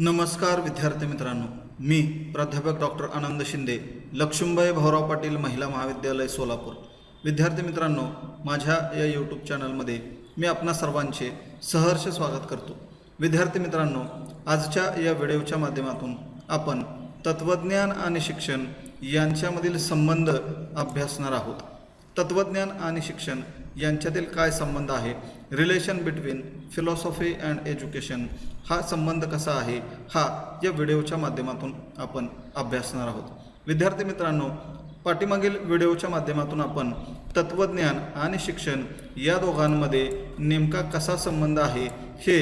नमस्कार विद्यार्थी मित्रांनो. मी प्राध्यापक डॉक्टर आनंद शिंदे लक्ष्मीबाई भाऊराव पाटील महिला महाविद्यालय सोलापूर. विद्यार्थी मित्रांनो माझ्या या यूट्यूब चॅनलमध्ये मी आपणा सर्वांचे सहर्ष स्वागत करतो. विद्यार्थी मित्रांनो आजच्या या व्हिडिओच्या माध्यमातून आपण तत्त्वज्ञान आणि शिक्षण यांच्यामधील संबंध अभ्यासणार आहोत. तत्त्वज्ञान आणि शिक्षण यांच्यातील काय संबंध आहे? Relation between philosophy and education हा संबंध कसा आहे? हा या व्हिडिओच्या माध्यमातून आपण अभ्यासणार आहोत. विद्यार्थी मित्रांनो पाठीमागील व्हिडिओच्या माध्यमातून आपण तत्त्वज्ञान आणि शिक्षण या दोघांमध्ये नेमका कसा संबंध आहे हे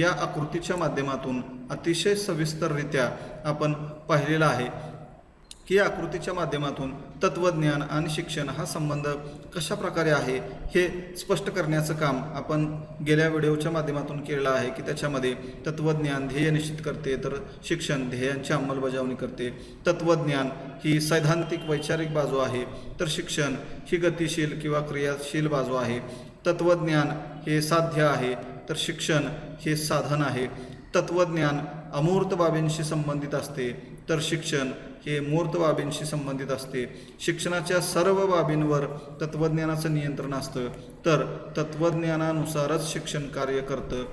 या आकृतीच्या माध्यमातून अतिशय सविस्तररित्या आपण पाहिलेला आहे. ही आकृतीच्या माध्यमातून तत्त्वज्ञान आणि शिक्षण हा संबंध कशा प्रकारे आहे हे स्पष्ट करण्याचं काम आपण गेल्या व्हिडिओच्या माध्यमातून केलेलं आहे की त्याच्यामध्ये तत्त्वज्ञान ध्येय निश्चित करते तर शिक्षण ध्येयांची अंमलबजावणी करते. तत्त्वज्ञान ही सैद्धांतिक वैचारिक बाजू आहे तर शिक्षण ही गतिशील किंवा क्रियाशील बाजू आहे. तत्त्वज्ञान हे साध्य आहे तर शिक्षण हे साधन आहे. तत्त्वज्ञान अमूर्त बाबींशी संबंधित असते तर शिक्षण हे मूर्त बाबींशी संबंधित असते. शिक्षणाच्या सर्व बाबींवर तत्त्वज्ञानाचं नियंत्रण असतं. तर तत्त्वज्ञानानुसारच शिक्षण कार्य करतं.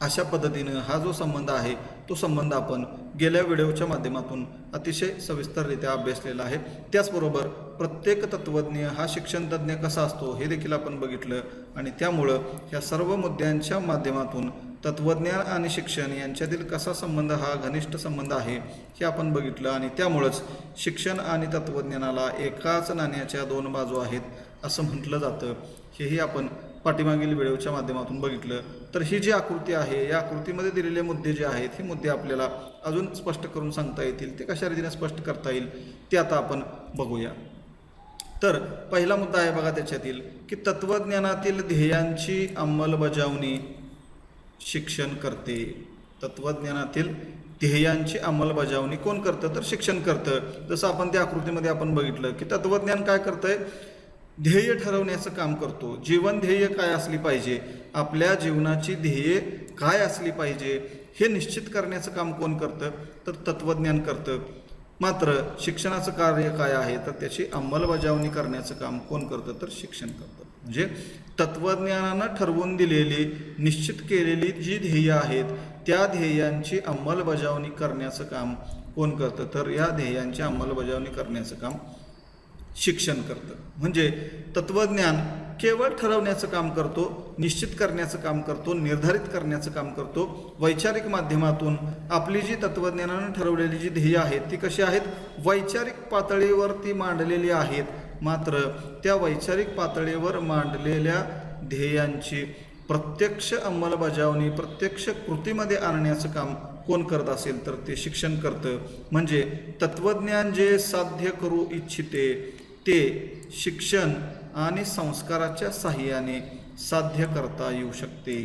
अशा पद्धतीनं हा जो संबंध आहे तो संबंध आपण गेल्या व्हिडिओच्या माध्यमातून अतिशय सविस्तररित्या अभ्यासलेला आहे. त्याचबरोबर प्रत्येक तत्त्वज्ञ हा शिक्षणतज्ञ कसा असतो हे देखील आपण बघितलं आणि त्यामुळं ह्या सर्व मुद्द्यांच्या माध्यमातून तत्त्वज्ञान आणि शिक्षण यांच्यातील कसा संबंध हा घनिष्ठ संबंध आहे हे आपण बघितलं आणि त्यामुळंच शिक्षण आणि तत्त्वज्ञानाला एकाच नाण्याच्या दोन बाजू आहेत असं म्हटलं जातं. हेही आपण पाठीमागील व्हिडिओच्या माध्यमातून बघितलं. तर ही जी आकृती आहे या आकृतीमध्ये दिलेले मुद्दे जे आहेत हे मुद्दे आपल्याला अजून स्पष्ट करून सांगता येतील ते कशा रीतीने स्पष्ट करता येईल ते आता आपण बघूया. तर पहिला मुद्दा आहे बघा त्याच्यातील की तत्त्वज्ञानातील ध्येयांची अंमलबजावणी शिक्षण करते. तत्त्वज्ञानातील ध्येयांची अंमलबजावणी कोण करतं? तर शिक्षण करतं. जसं आपण त्या आकृतीमध्ये आपण बघितलं की तत्त्वज्ञान काय करतंय? ध्येय ठरवण्याचं काम करतो. जीवन ध्येय काय असली पाहिजे? आपल्या जीवनाची ध्येय काय असली पाहिजे? हे निश्चित करण्याचं काम कोण करतं? तर तत्त्वज्ञान करतं. मात्र शिक्षणाचं कार्य काय आहे? तर त्याची अंमलबजावणी करण्याचं काम कोण करतं? तर शिक्षण करतं. म्हणजे तत्त्वज्ञानानं ठरवून दिलेली निश्चित केलेली जी ध्येय आहेत त्या ध्येयांची अंमलबजावणी करण्याचं काम कोण करतं? तर या ध्येयांची अंमलबजावणी करण्याचं काम शिक्षण करतं. म्हणजे तत्त्वज्ञान केवळ ठरवण्याचं काम करतो निश्चित करण्याचं काम करतो निर्धारित करण्याचं काम करतो वैचारिक माध्यमातून आपली जी तत्त्वज्ञानानं ठरवलेली जी ध्येय आहेत ती कशी आहेत? वैचारिक पातळीवर ती मांडलेली आहेत मात्र त्या वैचारिक पातळीवर मांडलेल्या ध्येयांची प्रत्यक्ष अंमलबजावणी प्रत्यक्ष कृतीमध्ये आणण्याचं काम कोण करत असेल तर ते शिक्षण करतं. म्हणजे तत्त्वज्ञान जे साध्य करू इच्छिते ते शिक्षण आणि संस्काराच्या साह्याने साध्य करता येऊ शकते.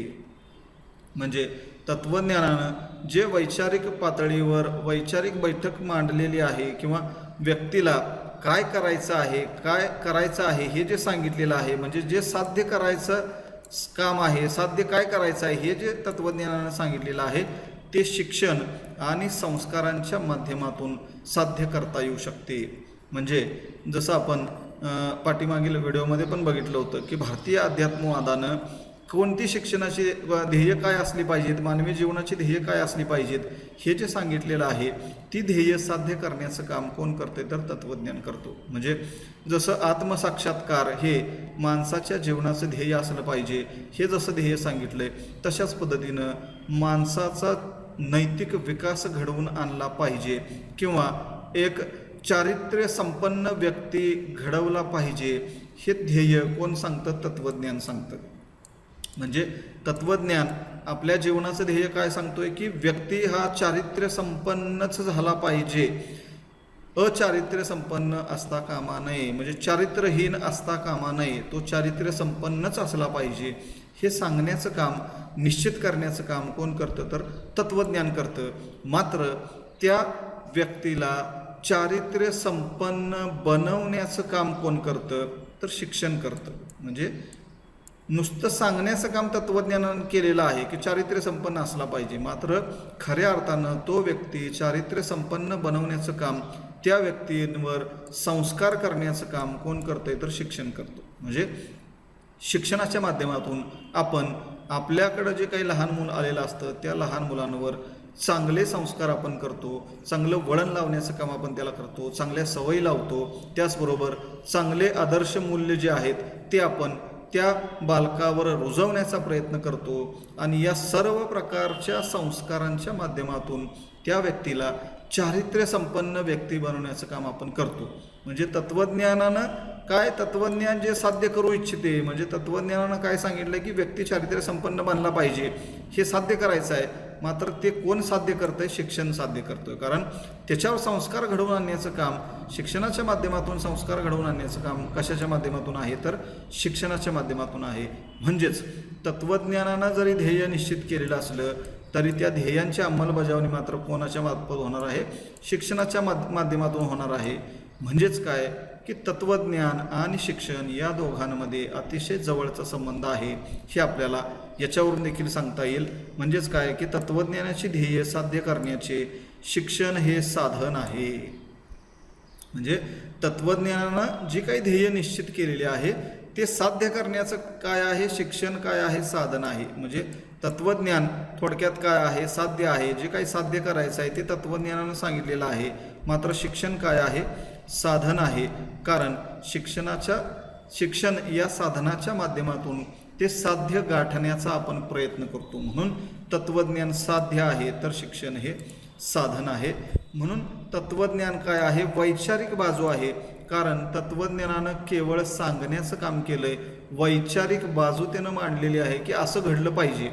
म्हणजे तत्त्वज्ञानानं जे वैचारिक पातळीवर वैचारिक बैठक मांडलेली आहे किंवा व्यक्तीला काय करायचं आहे काय करायचं आहे हे जे सांगितलेलं आहे म्हणजे जे साध्य करायचं काम आहे साध्य काय करायचं आहे हे जे तत्त्वज्ञानानं सांगितलेलं आहे ते शिक्षण आणि संस्कारांच्या माध्यमातून साध्य करता येऊ शकते. म्हणजे जसं आपण पाठीमागील व्हिडिओमध्ये पण बघितलं होतं की भारतीय अध्यात्मवादानं कोणती शिक्षणाची ध्येय काय असली पाहिजेत? मानवी जीवनाची ध्येय काय असली पाहिजेत? हे जे सांगितलेलं आहे ती ध्येय साध्य करण्याचं काम कोण करते तर तत्त्वज्ञान करतो. म्हणजे जसं आत्मसाक्षात्कार हे माणसाच्या जीवनाचं ध्येय असलं पाहिजे हे जसं ध्येय सांगितलंय तशाच पद्धतीनं माणसाचा नैतिक विकास घडवून आणला पाहिजे किंवा एक चारित्र्य संपन्न व्यक्ती घडवला पाहिजे हे ध्येय कोण सांगतं? तत्त्वज्ञान सांगतं. म्हणजे तत्वज्ञान आपल्या जीवनाचं ध्येय काय सांगतोय की व्यक्ती हा चारित्र्य संपन्नच झाला पाहिजे. अचारित्र्य संपन्न असता कामा नये. म्हणजे चारित्र्यहीन असता कामा नये. तो चारित्र्य संपन्नच असला पाहिजे. हे सांगण्याचं काम निश्चित करण्याचं काम कोण करतं? तर तत्त्वज्ञान करतं. मात्र त्या व्यक्तीला चारित्र्य संपन्न बनवण्याचं काम कोण करतं? तर शिक्षण करतं. म्हणजे नुसतं सांगण्याचं काम तत्वज्ञानानं केलेलं आहे की चारित्र्य संपन्न असला पाहिजे. मात्र खऱ्या अर्थानं तो व्यक्ती चारित्र्य संपन्न बनवण्याचं काम त्या व्यक्तींवर संस्कार करण्याचं काम कोण करतंय तर शिक्षण करतो. म्हणजे शिक्षणाच्या माध्यमातून आपण आपल्याकडं जे काही लहान मूल आलेलं असतं त्या लहान मुलांवर चांगले संस्कार आपण करतो चांगलं वळण लावण्याचं काम आपण त्याला करतो चांगल्या सवयी लावतो त्याचबरोबर चांगले आदर्श मूल्य जे आहेत ते आपण त्या बालकावर रुजवण्याचा प्रयत्न करतो आणि या सर्व प्रकारच्या संस्कारांच्या माध्यमातून त्या व्यक्तीला चारित्र्य संपन्न व्यक्ती बनवण्याचं काम आपण करतो. म्हणजे तत्त्वज्ञानानं काय तत्वज्ञान जे साध्य करू इच्छिते म्हणजे तत्त्वज्ञानानं काय सांगितलं की व्यक्ती चारित्र्य संपन्न बनला पाहिजे हे साध्य करायचं आहे. मात्र ते कोण साध्य करतंय? शिक्षण साध्य करतोय. कारण त्याच्यावर संस्कार घडवून आणण्याचं काम शिक्षणाच्या माध्यमातून संस्कार घडवून आणण्याचं काम कशाच्या माध्यमातून आहे? तर शिक्षणाच्या माध्यमातून आहे. म्हणजेच तत्त्वज्ञानानं जरी ध्येय निश्चित केलेलं असलं तरी त्या ध्येयांची अंमलबजावणी मात्र कोणाच्या मार्फत होणार आहे? शिक्षणाच्या माध्यमातून होणार आहे. म्हणजेच काय? की तत्वज्ञान आणि शिक्षण या दोघांमध्ये अतिशय जवळचा संबंध आहे हे आपल्याला याच्यावरून देखील सांगता येईल. म्हणजेच काय? की तत्वज्ञानाची ध्येय साध्य करण्याचे शिक्षण हे साधन आहे. म्हणजे तत्वज्ञानानं जी काही ध्येय निश्चित केलेली आहे ते साध्य करण्याचं काय आहे? शिक्षण काय आहे? साधन आहे. म्हणजे तत्वज्ञान थोडक्यात काय आहे? साध्य आहे. जे काही साध्य करायचं आहे ते तत्वज्ञानानं सांगितलेलं आहे. मात्र शिक्षण काय आहे? साधन आहे. कारण शिक्षणाच्या शिक्षण या साधनाच्या माध्यमातून ते साध्य गाठण्याचा आपण प्रयत्न करतो. म्हणून तत्त्वज्ञान साध्य आहे तर शिक्षण हे साधन आहे. म्हणून तत्त्वज्ञान काय आहे? वैचारिक बाजू आहे. कारण तत्त्वज्ञानानं केवळ सांगण्याचं काम केलं आहे वैचारिक बाजू त्यानं मांडलेली आहे की असं घडलं पाहिजे.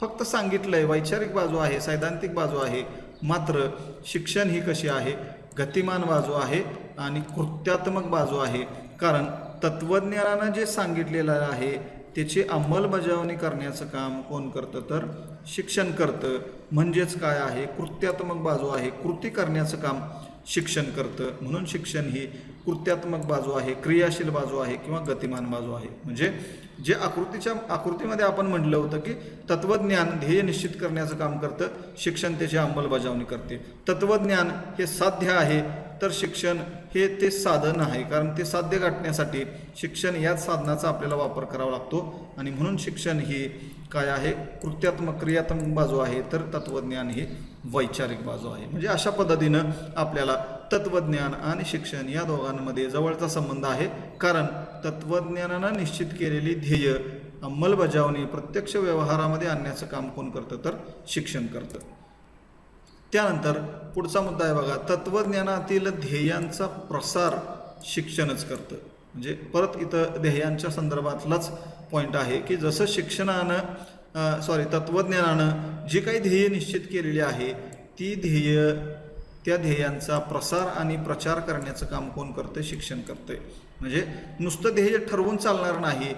फक्त सांगितलं आहे वैचारिक बाजू आहे सैद्धांतिक बाजू आहे. मात्र शिक्षण ही कशी आहे? गतिमान बाजू आहे आणि कृत्यात्मक बाजू आहे. कारण तत्वज्ञानानं जे सांगितलेलं आहे त्याची अंमलबजावणी करण्याचं काम कोण करतं? तर शिक्षण करतं. म्हणजेच काय आहे? कृत्यात्मक बाजू आहे. कृती करण्याचं काम. शिक्षण करतं. म्हणून शिक्षण ही कृत्यात्मक बाजू आहे क्रियाशील बाजू आहे किंवा गतिमान बाजू आहे. म्हणजे जे आकृतीच्या आकृतीमध्ये आपण म्हटलं होतं की तत्वज्ञान ध्येय निश्चित करण्याचं काम करतं शिक्षण त्याची अंमलबजावणी करते. तत्वज्ञान हे साध्य आहे तर शिक्षण हे ते साधन आहे. कारण ते साध्य गाठण्यासाठी शिक्षण याच साधनाचा आपल्याला वापर करावा लागतो. आणि म्हणून शिक्षण ही काय आहे? कृत्यात्मक क्रियात्मक बाजू आहे तर तत्वज्ञान ही वैचारिक बाजू आहे. म्हणजे अशा पद्धतीनं आपल्याला तत्वज्ञान आणि शिक्षण या दोघांमध्ये जवळचा संबंध आहे. कारण तत्वज्ञानानं निश्चित केलेली ध्येय अंमलबजावणी प्रत्यक्ष व्यवहारामध्ये आणण्याचं काम कोण करतं? तर शिक्षण करतं. त्यानंतर पुढचा मुद्दा आहे बघा. तत्वज्ञानातील ध्येयांचा प्रसार शिक्षणच करतं. म्हणजे परत इथं ध्येयांच्या संदर्भातलाच पॉईंट आहे की जसं शिक्षणानं सॉरी तत्त्वज्ञानानं जी काही ध्येय निश्चित केलेली आहे ती ध्येय त्या ध्येयांचा प्रसार आणि प्रचार करण्याचं काम कोण करतं शिक्षण करतंय. म्हणजे नुसतं ध्येय ठरवून चालणार नाही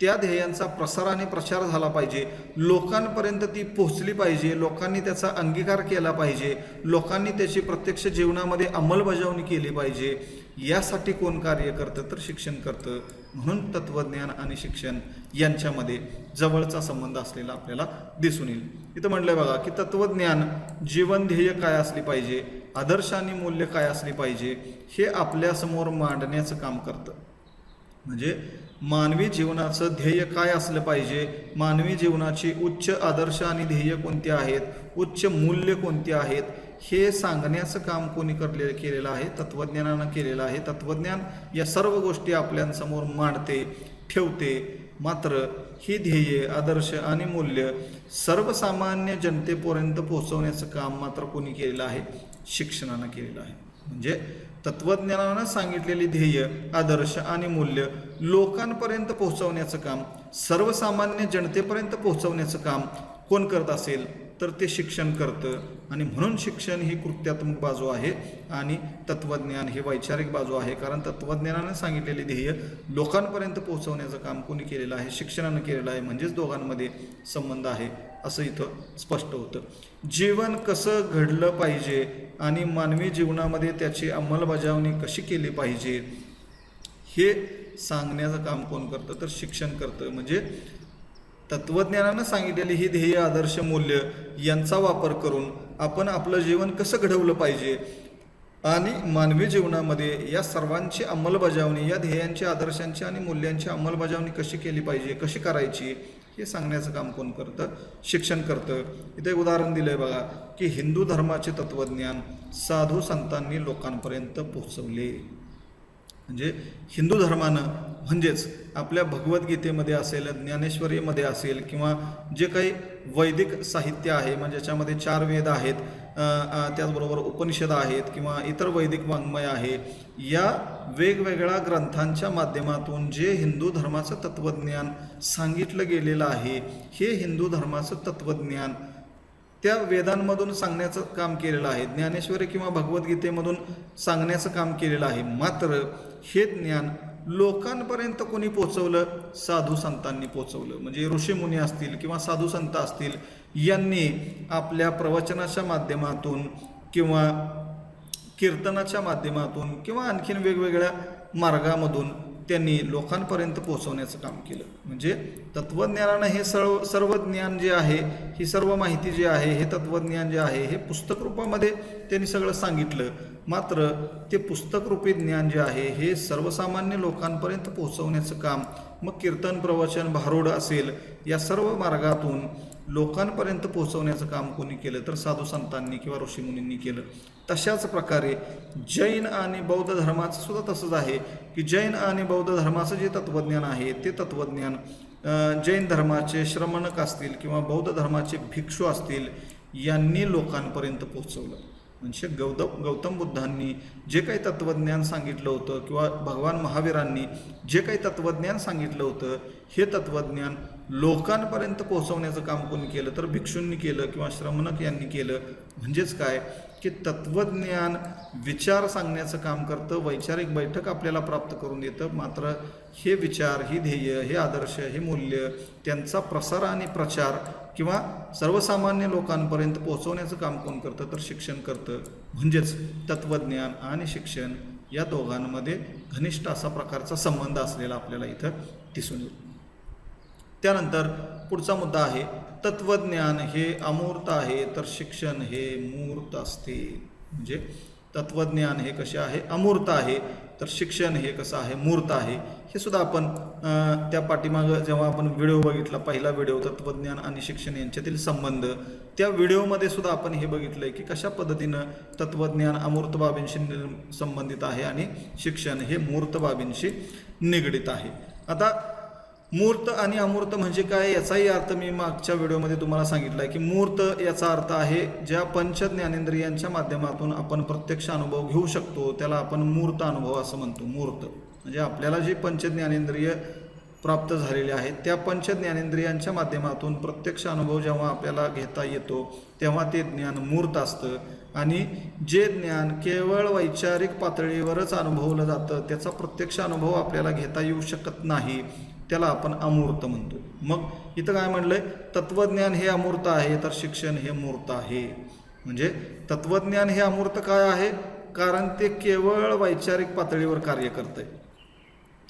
त्या ध्येयांचा प्रसार आणि प्रचार झाला पाहिजे. लोकांपर्यंत ती पोहोचली पाहिजे लोकांनी त्याचा अंगीकार केला पाहिजे लोकांनी त्याची प्रत्यक्ष जीवनामध्ये अंमलबजावणी केली पाहिजे. यासाठी कोण कार्य करतं? तर शिक्षण करतं. म्हणून तत्वज्ञान आणि शिक्षण यांच्यामध्ये जवळचा संबंध असलेला आपल्याला दिसून येईल. इथं म्हटलंय बघा की तत्वज्ञान जीवन ध्येय काय असली पाहिजे आदर्श आणि मूल्य काय असली पाहिजे हे आपल्यासमोर मांडण्याचं काम करतं. म्हणजे मानवी जीवनाचं ध्येय काय असलं पाहिजे मानवी जीवनाची उच्च आदर्श आणि ध्येय कोणती आहेत उच्च मूल्य कोणती आहेत हे सांगण्याचं काम कोणी करले केलेलं आहे? तत्त्वज्ञानानं केलेलं आहे. तत्त्वज्ञान या सर्व गोष्टी आपल्यासमोर मांडते ठेवते. मात्र ही ध्येये आदर्श आणि मूल्य सर्वसामान्य जनतेपर्यंत पोहोचवण्याचं काम मात्र कोणी केलेलं आहे? शिक्षणानं केलेलं आहे. म्हणजे तत्त्वज्ञानानं सांगितलेली ध्येय आदर्श आणि मूल्य लोकांपर्यंत पोहोचवण्याचं काम सर्वसामान्य जनतेपर्यंत पोहोचवण्याचं काम कोण करत असेल? तर ते शिक्षण करतं. आणि म्हणून शिक्षण ही कृत्यात्मक बाजू आहे आणि तत्त्वज्ञान ही वैचारिक बाजू आहे. कारण तत्त्वज्ञानानं सांगितलेले ध्येय लोकांपर्यंत पोहोचवण्याचं काम कोणी केलेलं आहे? शिक्षणानं केलेलं आहे. म्हणजेच दोघांमध्ये संबंध आहे असं इथं स्पष्ट होतं. जीवन कसं घडलं पाहिजे आणि मानवी जीवनामध्ये त्याची अंमलबजावणी कशी केली पाहिजे हे सांगण्याचं काम कोण करतं? तर शिक्षण करतं. म्हणजे तत्वज्ञानानं सांगितलेली ही ध्येय आदर्श मूल्य यांचा वापर करून आपण आपलं जीवन कसं घडवलं पाहिजे आणि मानवी जीवनामध्ये या सर्वांची अंमलबजावणी या ध्येयांची आदर्शांची आणि मूल्यांची अंमलबजावणी कशी केली पाहिजे कशी करायची हे सांगण्याचं काम कोण करतं? शिक्षण करतं. इथे उदाहरण दिलं आहे बघा की हिंदू धर्माचे तत्वज्ञान साधू संतांनी लोकांपर्यंत पोहोचवले. म्हणजे हिंदू धर्मानं म्हणजेच आपल्या भगवद्गीतेमध्ये असेल ज्ञानेश्वरीमध्ये असेल किंवा जे काही वैदिक साहित्य आहे म्हणजे ज्याच्यामध्ये चार वेद आहेत त्याचबरोबर उपनिषद आहेत किंवा इतर वैदिक वाङ्मय आहे या वेगवेगळ्या ग्रंथांच्या माध्यमातून जे हिंदू धर्माचं तत्त्वज्ञान सांगितलं गेलेलं आहे हे हिंदू धर्माचं तत्त्वज्ञान त्या वेदांमधून सांगण्याचं काम केलेलं आहे ज्ञानेश्वरी किंवा भगवद्गीतेमधून सांगण्याचं काम केलेलं आहे. मात्र हे ज्ञान लोकांपर्यंत कोणी पोचवलं? साधू संतांनी पोचवलं. म्हणजे ऋषीमुनी असतील किंवा साधू संत असतील यांनी आपल्या प्रवचनाच्या माध्यमातून किंवा कीर्तनाच्या माध्यमातून किंवा आणखीन वेगवेगळ्या मार्गामधून त्यांनी लोकांपर्यंत पोहोचवण्याचं काम केलं. म्हणजे तत्त्वज्ञानानं हे सर्व सर्व ज्ञान जे आहे ही सर्व माहिती जी आहे हे तत्त्वज्ञान जे आहे हे पुस्तक रूपामध्ये त्यांनी सगळं सांगितलं. मात्र ते पुस्तकरूपी ज्ञान जे आहे हे सर्वसामान्य लोकांपर्यंत पोहोचवण्याचं काम मग कीर्तन प्रवचन भारूड असेल या सर्व मार्गातून लोकांपर्यंत पोहोचवण्याचं काम कोणी केलं तर साधू संतांनी किंवा ऋषीमुनींनी केलं. तशाच प्रकारे जैन आणि बौद्ध धर्माचं सुद्धा तसंच आहे की जैन आणि बौद्ध धर्माचं जे तत्त्वज्ञान आहे ते तत्त्वज्ञान जैन धर्माचे श्रमणक असतील किंवा बौद्ध धर्माचे भिक्षू असतील यांनी लोकांपर्यंत पोहोचवलं. म्हणजे गौतम गौतम बुद्धांनी जे काही तत्त्वज्ञान सांगितलं होतं किंवा भगवान महावीरांनी जे काही तत्त्वज्ञान सांगितलं होतं हे तत्त्वज्ञान लोकांपर्यंत पोहोचवण्याचं काम कोणी केलं? तर भिक्षूंनी केलं किंवा श्रमणक यांनी केलं. म्हणजेच काय? की तत्त्वज्ञान विचार सांगण्याचं काम करतं वैचारिक बैठक आपल्याला प्राप्त करून देतं मात्र हे विचार ही ध्येय हे आदर्श हे मूल्य त्यांचा प्रसार आणि प्रचार किंवा सर्वसामान्य लोकांपर्यंत पोहोचवण्याचं काम कोण करतं? तर शिक्षण करतं. म्हणजेच तत्त्वज्ञान आणि शिक्षण या दोघांमध्ये घनिष्ठ असा प्रकारचा संबंध असलेला आपल्याला इथं दिसून येईल त्यानंतर पुढचा मुद्दा आहे तत्वज्ञान हे अमूर्त आहे तर शिक्षण हे मूर्त असते. म्हणजे तत्वज्ञान हे कसे आहे? अमूर्त आहे तर शिक्षण हे कसं आहे? मूर्त आहे. हे सुद्धा आपण त्या पाठीमागं जेव्हा आपण व्हिडिओ बघितला पहिला व्हिडिओ तत्वज्ञान आणि शिक्षण यांच्यातील संबंध त्या व्हिडिओमध्ये सुद्धा आपण हे बघितलं आहे की कशा पद्धतीनं तत्वज्ञान अमूर्त बाबींशी संबंधित आहे आणि शिक्षण हे मूर्त बाबींशी निगडित आहे. आता मूर्त आणि अमूर्त म्हणजे काय याचाही अर्थ मी मागच्या व्हिडिओमध्ये तुम्हाला सांगितला आहे की मूर्त याचा अर्थ आहे ज्या पंच ज्ञानेंद्रियांच्या माध्यमातून आपण प्रत्यक्ष अनुभव घेऊ शकतो त्याला आपण मूर्त अनुभव असं म्हणतो. मूर्त. म्हणजे आपल्याला जी पंच ज्ञानेंद्रिय प्राप्त झालेले आहेत त्या पंच ज्ञानेंद्रियांच्या माध्यमातून प्रत्यक्ष अनुभव जेव्हा आपल्याला घेता येतो तेव्हा ते ज्ञान मूर्त असतं. आणि जे ज्ञान केवळ वैचारिक पातळीवरच अनुभवलं जातं त्याचा प्रत्यक्ष अनुभव आपल्याला घेता येऊ शकत नाही. त्याला आपण अमूर्त म्हणतो. मग इथं काय म्हणलं आहे तत्त्वज्ञान हे अमूर्त आहे तर शिक्षण हे मूर्त आहे. म्हणजे तत्त्वज्ञान हे अमूर्त काय आहे? कारण ते केवळ वैचारिक पातळीवर कार्य करतंय.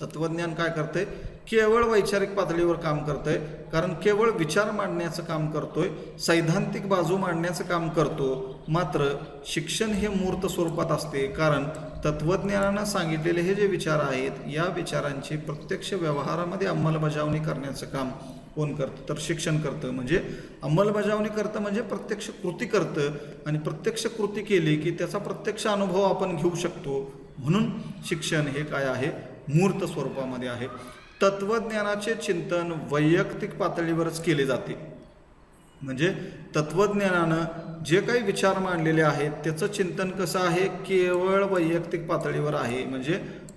तत्त्वज्ञान काय करतंय? केवळ वैचारिक पातळीवर काम करतंय. कारण केवळ विचार मांडण्याचं काम करतोय सैद्धांतिक बाजू मांडण्याचं काम करतो. मात्र शिक्षण हे मूर्त स्वरूपात असते. कारण तत्वज्ञानानं सांगितलेले हे जे विचार आहेत या विचारांची प्रत्यक्ष व्यवहारामध्ये अंमलबजावणी करण्याचं काम कोण करतं? तर शिक्षण करतं. म्हणजे अंमलबजावणी करतं म्हणजे प्रत्यक्ष कृती करतं आणि प्रत्यक्ष कृती केली की त्याचा प्रत्यक्ष अनुभव आपण घेऊ शकतो. म्हणून शिक्षण हे काय आहे? मूर्त स्वरूपामध्ये आहे. तत्वज्ञानाचे चिंतन वैयक्तिक पातळीवरच केले जाते. म्हणजे तत्वज्ञानानं जे काही विचार मांडलेले आहेत त्याचं चिंतन कसं आहे? केवळ वैयक्तिक पातळीवर आहे. म्हणजे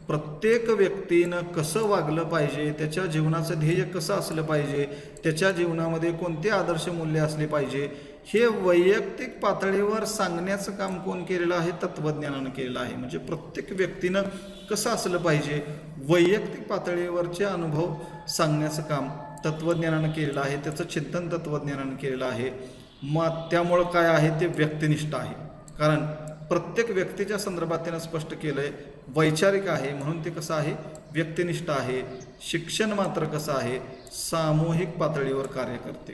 प्रत्येक व्यक्तीनं कसं वागलं पाहिजे त्याच्या जीवनाचं ध्येय कसं असलं पाहिजे त्याच्या जीवनामध्ये कोणते आदर्श मूल्य असले पाहिजे हे वैयक्तिक पातळीवर सांगण्याचं काम कोण केलेलं आहे? तत्वज्ञानानं केलेलं आहे. म्हणजे प्रत्येक व्यक्तीनं कसं असलं पाहिजे वैयक्तिक पातळीवरचे अनुभव सांगण्याचं काम तत्वज्ञानानं केलेलं आहे. त्याचं चिंतन तत्वज्ञानानं केलेलं आहे. मग त्यामुळं काय आहे ते व्यक्तिनिष्ठ आहे. कारण प्रत्येक व्यक्तीच्या संदर्भात त्यानं स्पष्ट केलं आहे वैचारिक आहे म्हणून ते कसं आहे? व्यक्तिनिष्ठ आहे. शिक्षण मात्र कसं आहे? सामूहिक पातळीवर कार्य करते.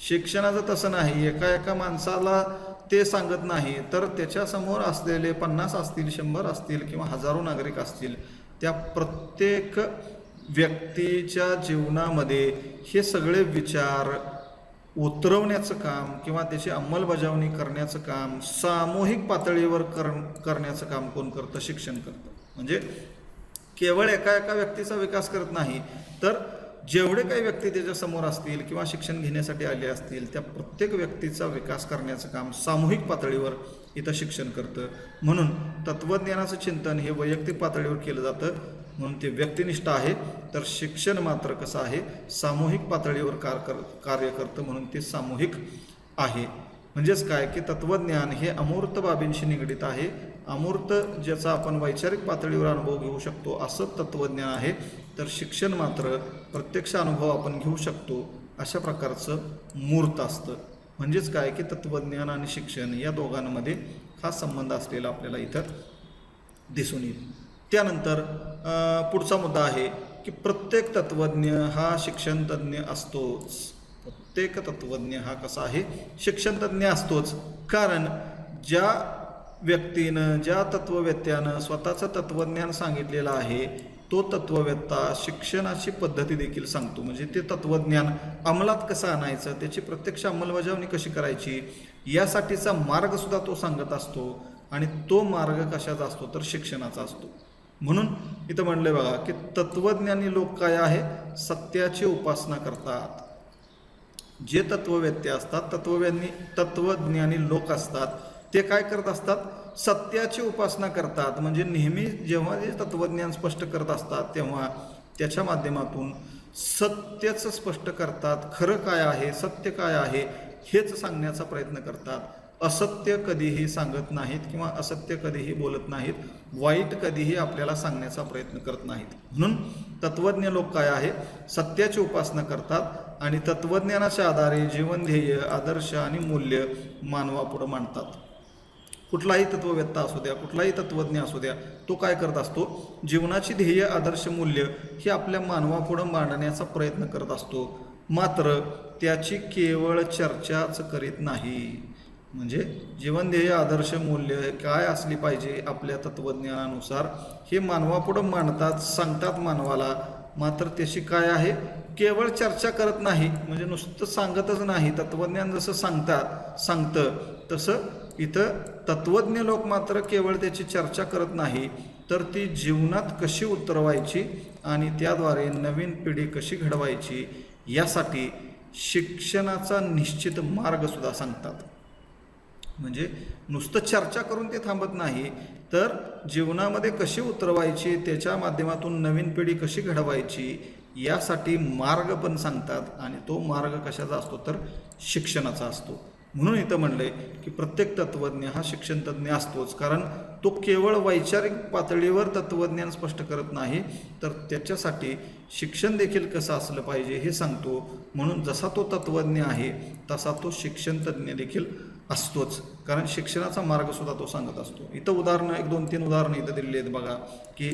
शिक्षणाचं तसं नाही एका एका माणसाला ते सांगत नाही तर त्याच्यासमोर असलेले पन्नास असतील शंभर असतील किंवा हजारो नागरिक असतील त्या प्रत्येक व्यक्तीच्या जीवनामध्ये हे सगळे विचार उतरवण्याचं काम किंवा त्याची अंमलबजावणी करण्याचं काम सामूहिक पातळीवर कर करण्याचं काम कोण करतं? शिक्षण करतं. म्हणजे केवळ एका एका व्यक्तीचा विकास करत नाही तर जेवढे काही व्यक्ती त्याच्यासमोर असतील किंवा शिक्षण घेण्यासाठी आले असतील त्या प्रत्येक व्यक्तीचा विकास करण्याचं काम सामूहिक पातळीवर इथं शिक्षण करतं. म्हणून तत्त्वज्ञानाचं चिंतन हे वैयक्तिक पातळीवर केलं जातं. म्हणून ते व्यक्तिनिष्ठ आहे. तर शिक्षण मात्र कसं आहे? सामूहिक पातळीवर कार कर कार्य करतं म्हणून ते सामूहिक आहे. म्हणजेच काय? की तत्त्वज्ञान हे अमूर्त बाबींशी निगडीत आहे. अमूर्त ज्याचा आपण वैचारिक पातळीवर अनुभव घेऊ शकतो असं तत्त्वज्ञान आहे. तर शिक्षण मात्र प्रत्यक्ष अनुभव आपण घेऊ शकतो अशा प्रकारचं मूर्त असतं. म्हणजेच काय? की तत्त्वज्ञान आणि शिक्षण या दोघांमध्ये हा संबंध असलेला आपल्याला इथं दिसून येईल. त्यानंतर पुढचा मुद्दा आहे की प्रत्येक तत्त्वज्ञ हा शिक्षणतज्ञ असतोच. प्रत्येक तत्त्वज्ञ हा कसा आहे? शिक्षणतज्ञ असतोच. कारण ज्या व्यक्तीनं ज्या तत्ववेत्यानं स्वतःचं तत्त्वज्ञान सांगितलेलं आहे तो तत्ववेत्ता शिक्षणाची पद्धती देखील सांगतो. म्हणजे ते तत्वज्ञान अंमलात कसं आणायचं त्याची प्रत्यक्ष अंमलबजावणी कशी करायची यासाठीचा मार्गसुद्धा तो सांगत असतो आणि तो मार्ग कशाचा असतो? तर शिक्षणाचा असतो. म्हणून इथं म्हणलंय बघा की तत्वज्ञानी लोक काय आहे? सत्याची उपासना करतात. जे तत्ववेत्ते असतात तत्वज्ञानी तत्वज्ञानी लोक असतात ते काय करत असतात? सत्याची उपासना करतात. म्हणजे नेहमी जेव्हा जे तत्वज्ञान स्पष्ट करत असतात तेव्हा त्याच्या माध्यमातून सत्यच स्पष्ट करतात. खरं काय आहे? सत्य काय आहे? हेच सांगण्याचा प्रयत्न करतात. असत्य कधीही सांगत नाहीत किंवा असत्य कधीही बोलत नाहीत वाईट कधीही आपल्याला सांगण्याचा प्रयत्न करत नाहीत. म्हणून तत्वज्ञ लोक काय आहे? सत्याची उपासना करतात आणि तत्वज्ञानाच्या आधारे जीवन ध्येय आदर्श आणि मूल्य मानवापुढं मांडतात. कुठलाही तत्ववेत्ता असू द्या कुठलाही तत्वज्ञ असू द्या तो काय करत असतो? जीवनाची ध्येय आदर्श मूल्य हे आपल्या मानवापुढं मांडण्याचा प्रयत्न करत असतो. मात्र त्याची केवळ चर्चाच करीत नाही. म्हणजे जीवन ध्येय आदर्श मूल्य काय असली पाहिजे आपल्या तत्वज्ञानानुसार हे मानवापुढं मांडतात सांगतात मानवाला. मात्र त्याशी काय आहे? केवळ चर्चा करत नाही म्हणजे नुसतं सांगतच नाही. तत्वज्ञान जसं सांगतात सांगतं तसं इथं तत्वज्ञ लोक मात्र केवळ त्याची चर्चा करत नाही तर ती जीवनात कशी उतरवायची आणि त्याद्वारे नवीन पिढी कशी घडवायची यासाठी शिक्षणाचा निश्चित मार्गसुद्धा सांगतात. म्हणजे नुसतं चर्चा करून ते थांबत नाही तर जीवनामध्ये कशी उतरवायची त्याच्या माध्यमातून नवीन पिढी कशी घडवायची यासाठी मार्ग पण सांगतात आणि तो मार्ग कशाचा असतो तर शिक्षणाचा असतो. म्हणून इथं म्हणलंय की प्रत्येक तत्त्वज्ञ हा शिक्षण तज्ज्ञ असतोच कारण तो केवळ वैचारिक पातळीवर तत्त्वज्ञान स्पष्ट करत नाही तर त्याच्यासाठी शिक्षण देखील कसं असलं पाहिजे हे सांगतो. म्हणून जसा तो तत्वज्ञ आहे तसा तो शिक्षण तज्ज्ञ देखील असतोच. कारण शिक्षणाचा मार्गसुद्धा तो सांगत असतो. इथं उदाहरणं एक दोन तीन उदाहरणं इथं दिलेली आहेत बघा. की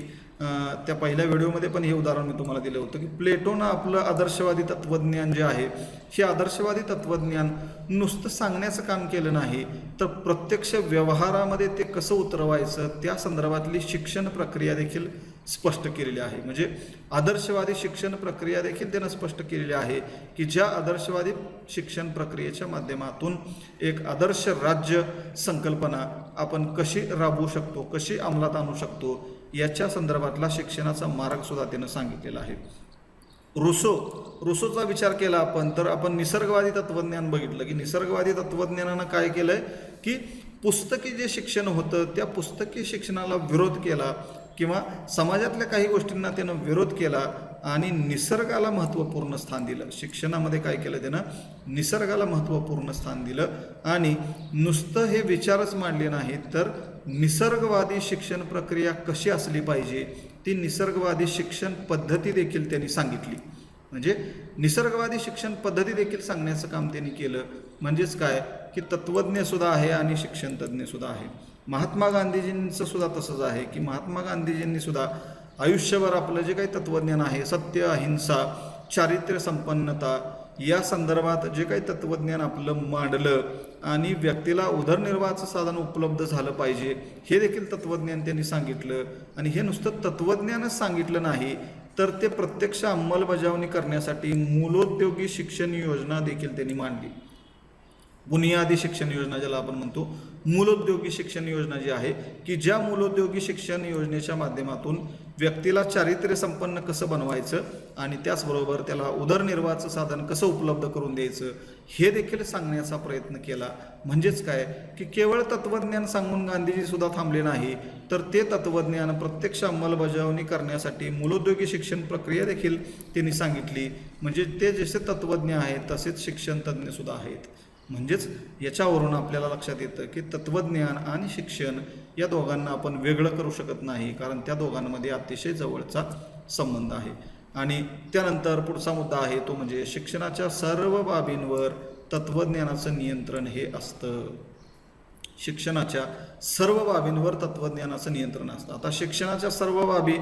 त्या पहिल्या व्हिडिओमध्ये पण हे उदाहरण मी तुम्हाला दिलं होतं की प्लेटोनं आपलं आदर्शवादी तत्त्वज्ञान जे आहे हे आदर्शवादी तत्त्वज्ञान नुसतं सांगण्याचं काम केलं नाही तर प्रत्यक्ष व्यवहारामध्ये ते कसं उतरवायचं त्या संदर्भातली शिक्षण प्रक्रिया देखील स्पष्ट केलेली आहे. म्हणजे आदर्शवादी शिक्षण प्रक्रिया देखील त्यानं स्पष्ट केलेली आहे की ज्या आदर्शवादी शिक्षण प्रक्रियेच्या माध्यमातून एक आदर्श राज्य संकल्पना आपण कशी राबवू शकतो कशी अंमलात आणू शकतो याच्या संदर्भातला शिक्षणाचा मार्गसुद्धा त्यानं सांगितलेला आहे. रुसो रुसोचा विचार केला आपण तर आपण निसर्गवादी तत्वज्ञान बघितलं की निसर्गवादी तत्वज्ञानानं काय केलं आहे की पुस्तकी जे शिक्षण होतं त्या पुस्तकी शिक्षणाला विरोध केला किंवा समाजातल्या काही गोष्टींना त्यानं विरोध केला आणि निसर्गाला महत्त्वपूर्ण स्थान दिलं. शिक्षणामध्ये काय केलं त्यानं? निसर्गाला महत्त्वपूर्ण स्थान दिलं आणि नुसतं हे विचारच मांडले नाहीत तर निसर्गवादी शिक्षण प्रक्रिया कशी असली पाहिजे? ती निसर्गवादी शिक्षण पद्धती देखील त्यांनी सांगितली. म्हणजे निसर्गवादी शिक्षण पद्धती देखील सांगण्याचं काम त्यांनी केलं. म्हणजेच काय? की तत्वज्ञ सुद्धा आहे आणि शिक्षणतज्ञसुद्धा सुद्धा आहे. महात्मा गांधीजींचं सुद्धा तसंच आहे की महात्मा गांधीजींनी सुद्धा आयुष्यभर आपलं जे काही तत्त्वज्ञान आहे सत्य अहिंसा चारित्र्य संपन्नता या संदर्भात जे काही तत्त्वज्ञान आपलं मांडलं आणि व्यक्तीला उदरनिर्वाहाचं साधन उपलब्ध झालं पाहिजे हे देखील तत्त्वज्ञान त्यांनी सांगितलं. आणि हे नुसतं तत्त्वज्ञानच सांगितलं नाही तर ते प्रत्यक्ष अंमलबजावणी करण्यासाठी मूलोद्योगी शिक्षण योजना देखील त्यांनी मांडली. बुनियादी शिक्षण योजना ज्याला आपण म्हणतो मूलोद्योगी शिक्षण योजना जी आहे की ज्या मूलोद्योगी शिक्षण योजनेच्या माध्यमातून व्यक्तीला चारित्र्य संपन्न कसं बनवायचं आणि त्याचबरोबर त्याला उदरनिर्वाहाचं साधन कसं उपलब्ध करून द्यायचं हे देखील सांगण्याचा प्रयत्न केला. म्हणजेच काय? की केवळ तत्त्वज्ञान सांगून गांधीजी सुद्धा थांबले नाही तर ते तत्त्वज्ञान प्रत्यक्ष अंमलबजावणी करण्यासाठी मूलोद्योगी शिक्षण प्रक्रिया देखील त्यांनी सांगितली. म्हणजे ते जसे तत्त्वज्ञ आहेत तसेच शिक्षण तज्ज्ञ सुद्धा आहेत. म्हणजेच याच्यावरून आपल्याला लक्षात येतं की तत्त्वज्ञान आणि शिक्षण या दोघांना आपण वेगळं करू शकत नाही कारण त्या दोघांमध्ये अतिशय जवळचा संबंध आहे. आणि त्यानंतर पुढचा मुद्दा आहे तो म्हणजे शिक्षणाच्या सर्व बाबींवर तत्त्वज्ञानाचं नियंत्रण हे असतं. शिक्षणाच्या सर्व बाबींवर तत्त्वज्ञानाचं नियंत्रण असतं. आता शिक्षणाच्या सर्व बाबी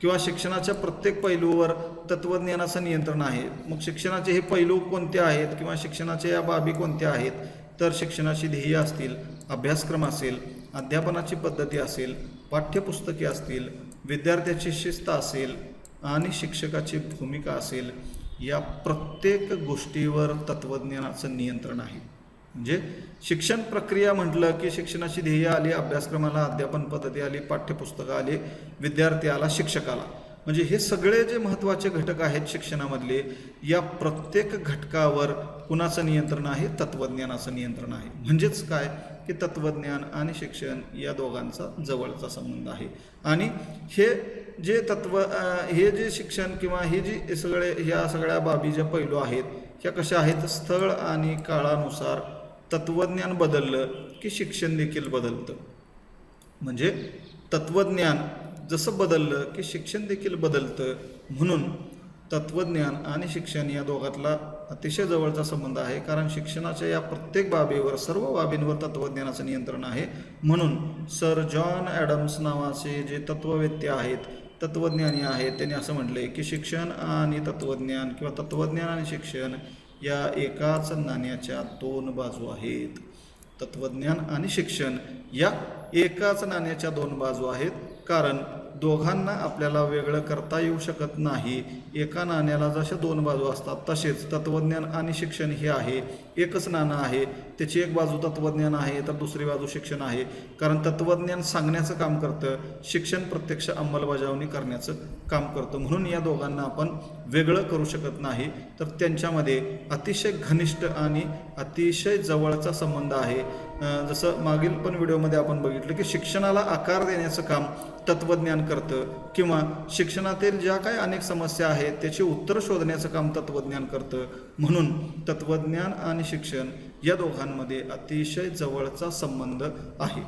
किंवा शिक्षणाच्या प्रत्येक पैलूवर तत्त्वज्ञानाचं नियंत्रण आहे. मग शिक्षणाचे हे पैलू कोणते आहेत किंवा शिक्षणाच्या या बाबी कोणत्या आहेत? तर शिक्षणाची ध्येय असतील अभ्यासक्रम असेल अध्यापनाची पद्धती असेल पाठ्यपुस्तके असतील विद्यार्थ्याची शिस्त असेल आणि शिक्षकाची भूमिका असेल या प्रत्येक गोष्टीवर तत्त्वज्ञानाचं नियंत्रण आहे. म्हणजे शिक्षण प्रक्रिया म्हटलं की शिक्षणाची ध्येय आली अभ्यासक्रमाला अध्यापन पद्धती आली पाठ्यपुस्तकं आली विद्यार्थी आला शिक्षक आला. म्हणजे हे सगळे जे महत्त्वाचे घटक आहेत शिक्षणामधले या प्रत्येक घटकावर कुणाचं नियंत्रण आहे? तत्त्वज्ञानाचं नियंत्रण आहे. म्हणजेच काय? की तत्त्वज्ञान आणि शिक्षण या दोघांचा जवळचा संबंध आहे. आणि हे जे तत्व हे जे शिक्षण किंवा हे जे सगळे ह्या सगळ्या बाबी ज्या पैलू आहेत ह्या कशा आहेत? स्थळ आणि काळानुसार तत्त्वज्ञान बदललं की शिक्षण देखील बदलतं. म्हणजे तत्त्वज्ञान जसं बदललं की शिक्षण देखील बदलतं म्हणून तत्त्वज्ञान आणि शिक्षण या दोघातला अतिशय जवळचा संबंध आहे. कारण शिक्षणाच्या या प्रत्येक बाबीवर सर्व बाबींवर तत्त्वज्ञानाचं नियंत्रण आहे. म्हणून सर जॉन ॲडम्स नावाचे जे तत्त्ववेत्ते आहेत तत्त्वज्ञानी आहेत त्यांनी असं म्हटलंय की शिक्षण आणि तत्त्वज्ञान किंवा तत्त्वज्ञान आणि शिक्षण या एकाच नाण्याच्या दोन बाजू आहेत. तत्त्वज्ञान आणि शिक्षण या एकाच नाण्याच्या दोन बाजू आहेत. कारण दोघांना आपल्याला वेगळं करता येऊ शकत नाही. एका नाण्याला जशा दोन बाजू असतात तसेच तत्त्वज्ञान आणि शिक्षण हे आहे. एकच नाणं आहे. त्याची एक बाजू तत्त्वज्ञान आहे तर दुसरी बाजू शिक्षण आहे. कारण तत्त्वज्ञान सांगण्याचं काम करतं शिक्षण प्रत्यक्ष अंमलबजावणी करण्याचं काम करतं. म्हणून या दोघांना आपण वेगळं करू शकत नाही. तर त्यांच्यामध्ये अतिशय घनिष्ठ आणि अतिशय जवळचा संबंध आहे. जसं मागील पण व्हिडिओमध्ये आपण बघितलं की शिक्षणाला आकार देण्याचं काम तत्त्वज्ञान करतं किंवा शिक्षणातील ज्या काही अनेक समस्या आहेत त्याची उत्तर शोधण्याचं काम तत्त्वज्ञान करतं. म्हणून तत्त्वज्ञान आणि शिक्षण या दोघांमध्ये अतिशय जवळचा संबंध आहे.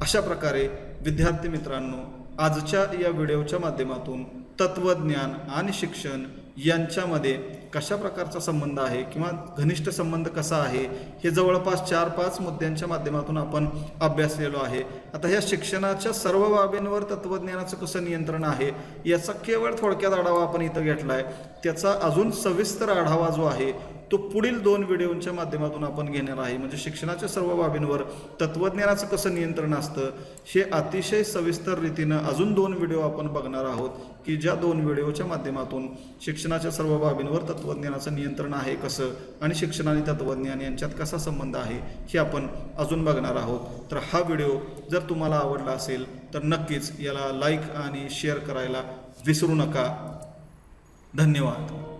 अशा प्रकारे विद्यार्थी मित्रांनो आजच्या या व्हिडिओच्या माध्यमातून तत्त्वज्ञान आणि शिक्षण यांच्यामध्ये कशा प्रकारचा संबंध आहे किंवा घनिष्ठ संबंध कसा आहे हे जवळपास चार पाच मुद्द्यांच्या माध्यमातून आपण अभ्यासलेलो आहे. आता ह्या शिक्षणाच्या सर्व बाबींवर तत्त्वज्ञानाचं कसं नियंत्रण आहे याचा केवळ थोडक्यात आढावा आपण इथं घेतला आहे त्याचा अजून सविस्तर आढावा जो आहे तो पुढील दोन व्हिडिओच्या माध्यमातून आपण घेणार आहे. म्हणजे शिक्षणाच्या सर्व बाबींवर तत्त्वज्ञानाचं कसं नियंत्रण असतं हे अतिशय सविस्तर रीतीनं अजून दोन व्हिडिओ आपण बघणार आहोत की ज्या दोन व्हिडिओच्या माध्यमातून शिक्षणाच्या सर्व बाबींवर तत्त्वज्ञानाचं नियंत्रण आहे कसं आणि शिक्षण आणि तत्त्वज्ञान यांच्यात कसा संबंध आहे हे आपण अजून बघणार आहोत. तर हा व्हिडिओ जर तुम्हाला आवडला असेल तर नक्कीच याला लाईक आणि शेअर करायला विसरू नका. धन्यवाद.